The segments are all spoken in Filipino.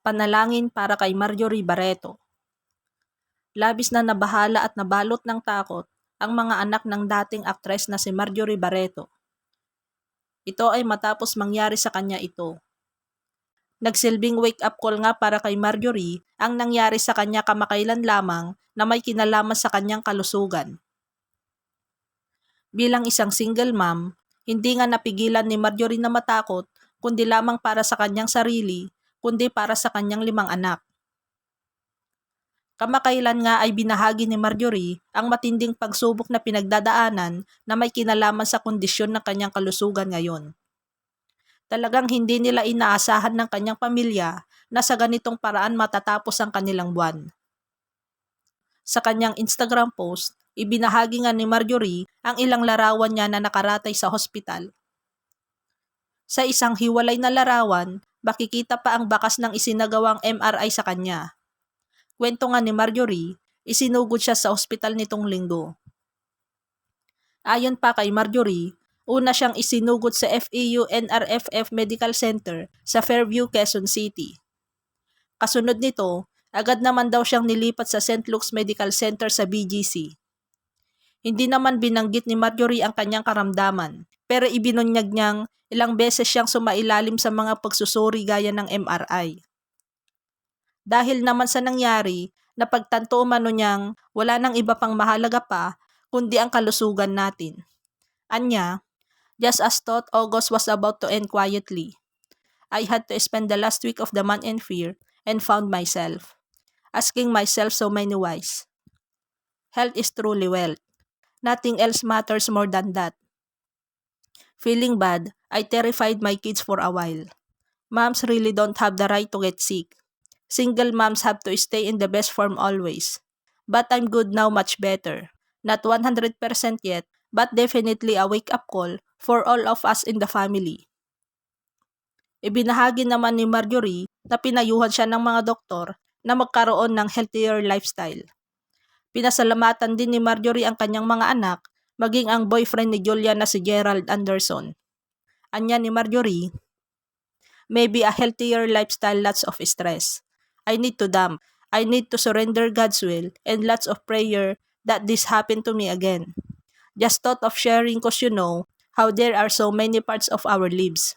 Panalangin para kay Marjorie Barreto. Labis na nabahala at nabalot ng takot ang mga anak ng dating aktres na si Marjorie Barreto. Ito ay matapos mangyari sa kanya ito. Nagsilbing wake-up call nga para kay Marjorie ang nangyari sa kanya kamakailan lamang na may kinalaman sa kanyang kalusugan. Bilang isang single mom, hindi nga napigilan ni Marjorie na matakot kundi lamang para sa kanyang sarili kundi para sa kanyang limang anak. Kamakailan nga ay binahagi ni Marjorie ang matinding pagsubok na pinagdadaanan na may kinalaman sa kondisyon ng kanyang kalusugan ngayon. Talagang hindi nila inaasahan ng kanyang pamilya na sa ganitong paraan matatapos ang kanilang buwan. Sa kanyang Instagram post, ibinahagi nga ni Marjorie ang ilang larawan niya na nakaratay sa hospital. Sa isang hiwalay na larawan, makikita pa ang bakas ng isinagawang MRI sa kanya. Kwento nga ni Marjorie, isinugod siya sa ospital nitong linggo. Ayon pa kay Marjorie, una siyang isinugod sa FEU NRFF Medical Center sa Fairview, Quezon City. Kasunod nito, agad naman daw siyang nilipat sa St. Luke's Medical Center sa BGC. Hindi naman binanggit ni Marjorie ang kanyang karamdaman, pero ibinunyag niyang ilang beses siyang sumailalim sa mga pagsusuri gaya ng MRI. Dahil naman sa nangyari, napagtanto umano niyang wala nang iba pang mahalaga pa kundi ang kalusugan natin. Anya, just as thought August was about to end quietly, I had to spend the last week of the month in fear and found myself, asking myself so many whys. Health is truly wealth. Nothing else matters more than that. Feeling bad, I terrified my kids for a while. Moms really don't have the right to get sick. Single moms have to stay in the best form always. But I'm good now much better. Not 100% yet, but definitely a wake-up call for all of us in the family. Ibinahagi naman ni Marjorie na pinayuhan siya ng mga doktor na magkaroon ng healthier lifestyle. Pinasalamatan din ni Marjorie ang kanyang mga anak maging ang boyfriend ni Julia na si Gerald Anderson. Anya ni Marjorie, maybe a healthier lifestyle lots of stress. I need to dump. I need to surrender God's will and lots of prayer that this happened to me again. Just thought of sharing cause you know how there are so many parts of our lives.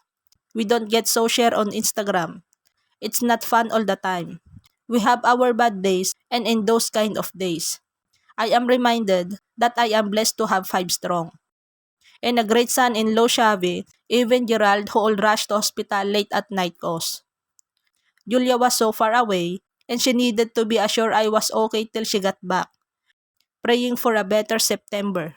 We don't get so share on Instagram. It's not fun all the time. We have our bad days and in those kind of days, I am reminded that I am blessed to have five strong. And a great son-in-law Xavi, even Gerald who all rushed to hospital late at night cause. Julia was so far away and she needed to be assured I was okay till she got back. Praying for a better September.